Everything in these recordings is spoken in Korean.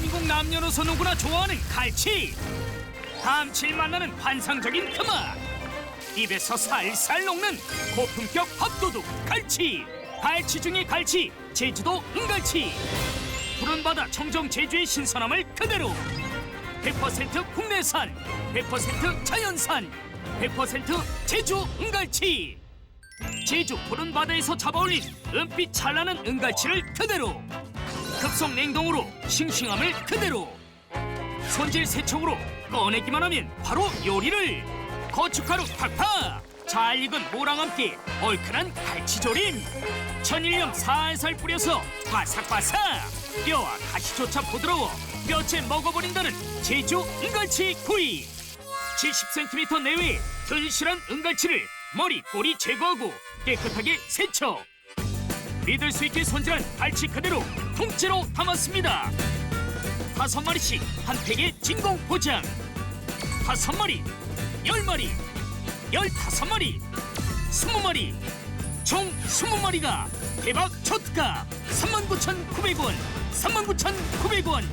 대한민국 남녀노소 누구나 좋아하는 갈치. 감칠맛 나는 환상적인 그 맛 입에서 살살 녹는 고품격 밥도둑 갈치. 갈치 중의 갈치 제주도 은갈치. 푸른 바다 청정 제주의 신선함을 그대로. 100% 국내산 100% 자연산 100% 제주 은갈치. 제주 푸른 바다에서 잡아올린 은빛 찬란한 은갈치를 그대로 급속 냉동으로 싱싱함을 그대로. 손질 세척으로 꺼내기만 하면 바로 요리를. 고춧가루 팍팍! 잘 익은 모랑 함께 얼큰한 갈치조림. 천일염 살살 뿌려서 바삭바삭! 뼈와 가시조차 부드러워 뼈째 먹어버린다는 제주 은갈치 구이. 70cm 내외의 튼실한 은갈치를 머리 꼬리 제거하고 깨끗하게 세척 믿을 수 있게 손질한 갈치 그대로 통째로 담았습니다. 다섯 마리씩 한 팩에 진공 포장. 다섯 마리, 열 마리, 열다섯 마리, 스무 마리, 총 스무 마리가 대박 초특가 39,900원, 39,900원.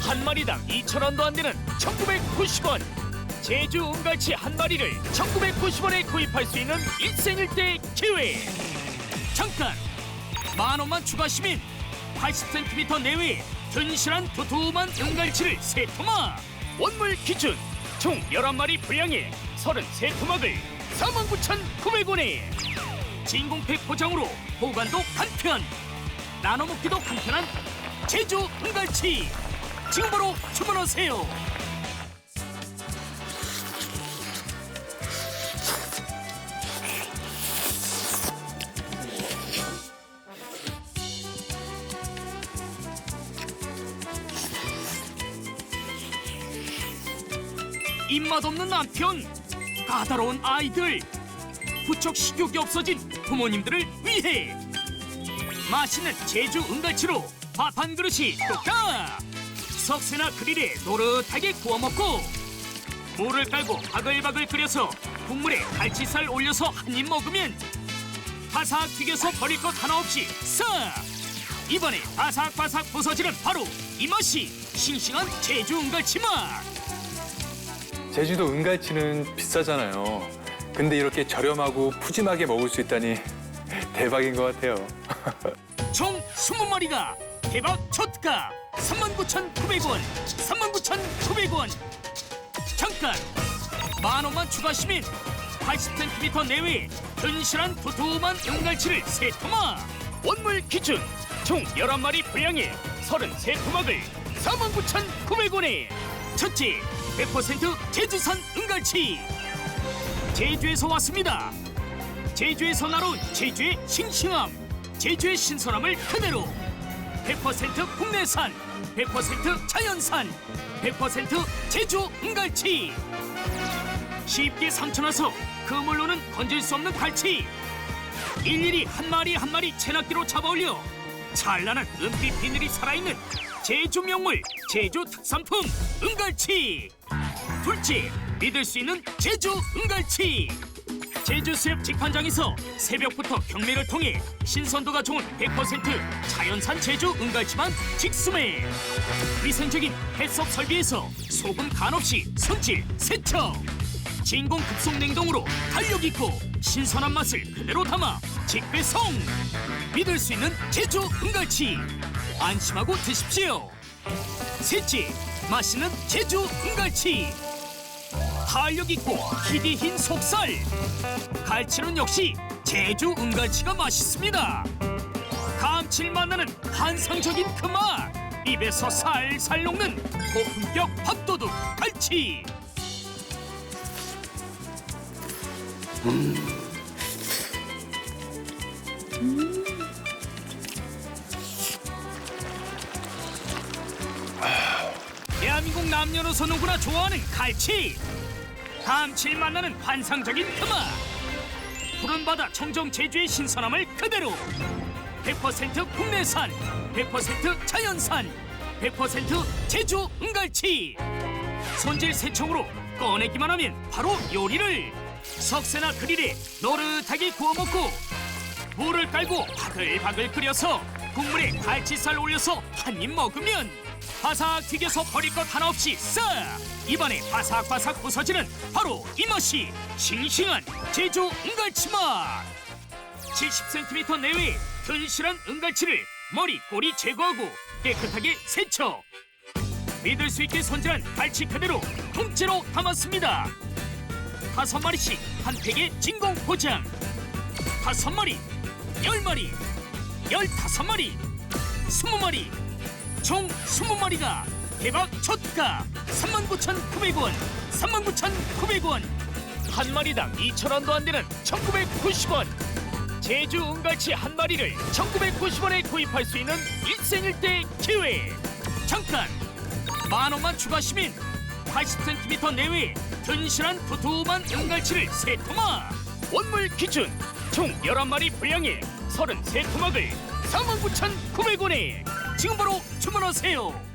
한 마리당 2,000원도 안 되는 1,990원. 제주 은갈치 한 마리를 1,990원에 구입할 수 있는 일생일대 기회. 잠깐 만 원만 추가하시면 80cm 내외의 튼실한 두툼한 은갈치를 세 토막. 원물 기준 총 11마리 분량의 33토막을 49,900원에 진공팩 포장으로 보관도 간편. 나눠 먹기도 간편한 제주 은갈치. 지금 바로 주문하세요 입맛 없는 남편, 까다로운 아이들, 부쩍 식욕이 없어진 부모님들을 위해 맛있는 제주 은갈치로 밥 한 그릇이 뚝딱! 석쇠나 그릴에 노릇하게 구워 먹고 물을 깔고 바글바글 끓여서 국물에 갈치살 올려서 한 입 먹으면 바삭 튀겨서 버릴 것 하나 없이 싹! 이번에 바삭바삭 부서지는 바로 이 맛이 싱싱한 제주 은갈치 맛! 제주도 은갈치는 비싸잖아요. 근데 이렇게 저렴하고 푸짐하게 먹을 수 있다니 대박인 것 같아요. 총 20마리가 대박 초특가 39,900원 39,900원 잠깐 만 원만 추가하시면 80cm 내외의 튼실한 두툼한 은갈치를 세 토막 원물 기준 총 11마리 분량의 33토막을 49,900원에 첫째 100% 제주산 은갈치 제주에서 왔습니다 제주에서 날아온 제주의 싱싱함, 제주의 신선함을 그대로 100% 국내산, 100% 자연산, 100% 제주 은갈치. 쉽게 삼켜놔서 그물로는 건질 수 없는 갈치. 일일이 한 마리 한 마리 채낚기로 잡아올려 찬란한 은빛 비늘이 살아있는 제주 명물, 제주 특산품 은갈치. 둘째, 믿을 수 있는 제주 은갈치. 제주 수협 직판장에서 새벽부터 경매를 통해 신선도가 좋은 100% 자연산 제주 은갈치만 직수매 위생적인 해썹 설비에서 소금 간 없이 손질 세척 진공 급속 냉동으로 탄력 있고 신선한 맛을 그대로 담아 직배송 믿을 수 있는 제주 은갈치 안심하고 드십시오. 셋째 맛있는 제주 은갈치. 탄력 있고 희디 흰 속살. 갈치는 역시 제주 은갈치가 맛있습니다. 감칠맛 나는 환상적인 그 맛. 입에서 살살 녹는 고품격 밥도둑 갈치 대한민국 남녀노소 누구나 좋아하는 갈치. 감칠맛 나는 환상적인 그맛 푸른 바다 청정 제주의 신선함을 그대로. 100% 국내산 100% 자연산 100% 제주 은갈치. 손질 세척으로 꺼내기만 하면 바로 요리를. 석쇠나 그릴에 노릇하게 구워 먹고 물을 깔고 바글바글 끓여서 국물에 갈치살 올려서 한 입 먹으면 바삭 튀겨서 버릴 것 하나 없이 싹 입안에 바삭바삭 부서지는 바로 이 맛이 싱싱한 제주 은갈치 맛! 70cm 내외의 튼실한 은갈치를 머리 꼬리 제거하고 깨끗하게 세척! 믿을 수 있게 손질한 갈치 그대로 통째로 담았습니다! 다섯 마리씩 한 팩에 진공 포장! 다섯 마리 열 마리 열다섯 마리 스무 마리 총 스무 마리가 대박 첫가 39,900원 39,900원. 한 마리당 2,000원도 안 되는 1,990원. 제주 은갈치 한 마리를 1,990원에 구입할 수 있는 일생일대 기회. 잠깐 만 원만 추가하시면 80cm 내외의 튼실한 두툼한 은갈치를 세토막. 원물 기준 총 11마리 분량의 33토막을 49,900원에 지금 바로 주문하세요